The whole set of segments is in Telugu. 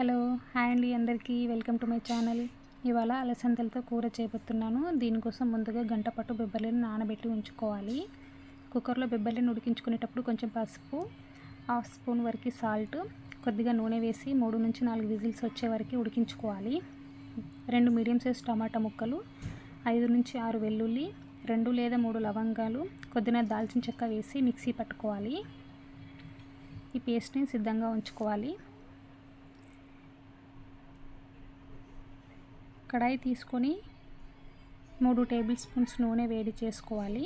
హలో హాయ్ అండి అందరికీ. Welcome to my channel. ఇవాళ అలసందలతో కూర చేయబోతున్నాను దీనికోసం ముందుగా గంట పట్టు బెబ్బర్లను నానబెట్టి ఉంచుకోవాలి. కుక్కర్లో బెబ్బర్లను ఉడికించుకునేటప్పుడు కొంచెం పసుపు హాఫ్ స్పూన్ వరకు సాల్ట్ కొద్దిగా నూనె వేసి మూడు నుంచి నాలుగు విజిల్స్ వచ్చే వరకు ఉడికించుకోవాలి. రెండు మీడియం సైజ్ టమాటా ముక్కలు ఐదు నుంచి ఆరు వెల్లుల్లి రెండు లేదా మూడు లవంగాలు కొద్దిగా దాల్చిన చెక్క వేసి మిక్సీ పట్టుకోవాలి. ఈ పేస్ట్ని సిద్ధంగా ఉంచుకోవాలి. కడాయి తీసుకొని మూడు టేబుల్ స్పూన్స్ నూనె వేడి చేసుకోవాలి.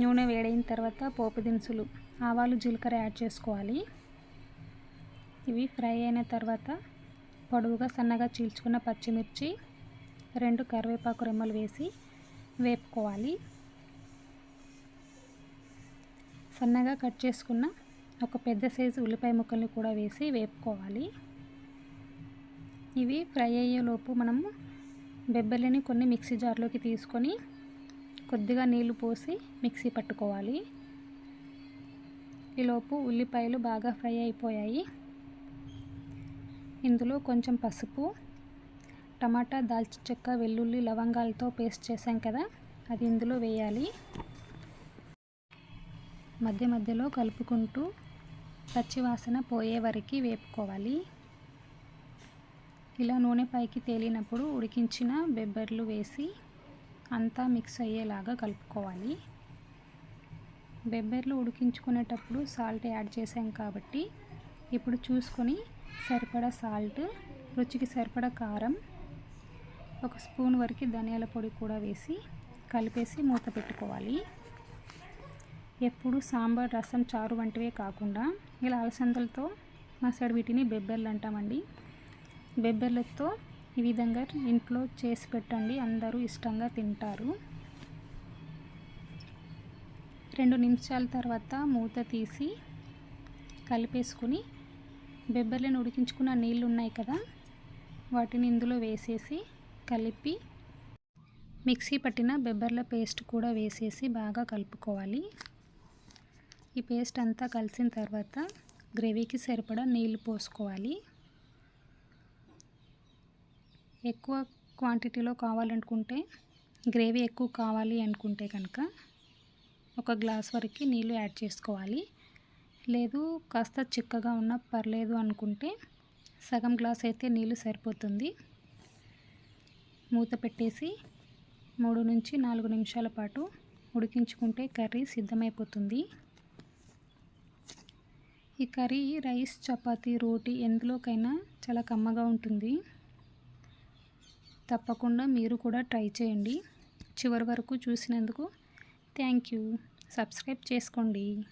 నూనె వేడైన తర్వాత పోపు దినుసులు ఆవాలు జీలకర్ర యాడ్ చేసుకోవాలి. ఇవి ఫ్రై అయిన తర్వాత పొడవుగా సన్నగా చీల్చుకున్న పచ్చిమిర్చి రెండు కరివేపాకు రెమ్మలు వేసి వేపుకోవాలి. సన్నగా కట్ చేసుకున్న ఒక పెద్ద సైజు ఉల్లిపాయ ముక్కల్ని కూడా వేసి వేపుకోవాలి. ఇవి ఫ్రై అయ్యేలోపు మనము బెబ్బలిని కొన్ని మిక్సీ జార్లోకి తీసుకొని కొద్దిగా నీళ్ళు పోసి మిక్సీ పట్టుకోవాలి. ఈలోపు ఉల్లిపాయలు బాగా ఫ్రై అయిపోయాయి. ఇందులో కొంచెం పసుపు టమాటా దాల్చిన చెక్క వెల్లుల్లి లవంగాలతో పేస్ట్ చేసాం కదా అది ఇందులో వేయాలి. మధ్య మధ్యలో కలుపుకుంటూ పచ్చివాసన పోయే వరకు వేపుకోవాలి. ఇలా నూనె పైకి తేలినప్పుడు ఉడికించిన బెబ్బర్లు వేసి అంతా మిక్స్ అయ్యేలాగా కలుపుకోవాలి. బెబ్బర్లు ఉడికించుకునేటప్పుడు సాల్ట్ యాడ్ చేసాం కాబట్టి ఇప్పుడు చూసుకొని సరిపడా సాల్ట్ రుచికి సరిపడా కారం ఒక స్పూన్ వరకు ధనియాల పొడి కూడా వేసి కలిపేసి మూత పెట్టుకోవాలి. ఎప్పుడు సాంబార్ రసం చారు వంటివే కాకుండా ఇలా అలసందలతో మా సైడ్ వీటిని బెబ్బర్లు అంటామండి. బెబ్బర్లతో ఈ విధంగా ఇంట్లో చేసి పెట్టండి. అందరూ ఇష్టంగా తింటారు. రెండు నిమిషాల తర్వాత మూత తీసి కలిపేసుకుని బెబ్బర్లను ఉడికించుకున్న నీళ్ళు ఉన్నాయి కదా వాటిని ఇందులో వేసేసి కలిపి మిక్సీ పట్టిన బెబ్బర్ల పేస్ట్ కూడా వేసేసి బాగా కలుపుకోవాలి. ఈ పేస్ట్ అంతా కలిసిన తర్వాత గ్రేవీకి సరిపడా నీళ్ళు పోసుకోవాలి. ఎక్కువ క్వాంటిటీలో కావాలనుకుంటే గ్రేవీ ఎక్కువ కావాలి అనుకుంటే కనుక ఒక గ్లాస్ వరకు నీళ్ళు యాడ్ చేసుకోవాలి. లేదు కాస్త చిక్కగా ఉన్న పర్లేదు అనుకుంటే సగం గ్లాస్ అయితే నీళ్ళు సరిపోతుంది. మూత పెట్టేసి మూడు నుంచి నాలుగు నిమిషాల పాటు ఉడికించుకుంటే కర్రీ సిద్ధమైపోతుంది. ఈ కర్రీ రైస్ చపాతీ రోటీ ఎందులోకైనా చాలా కమ్మగా ఉంటుంది. తప్పకుండా మీరు కూడా ట్రై చేయండి. చివరి వరకు చూసినందుకు థ్యాంక్ యూ. సబ్స్క్రైబ్ చేసుకోండి.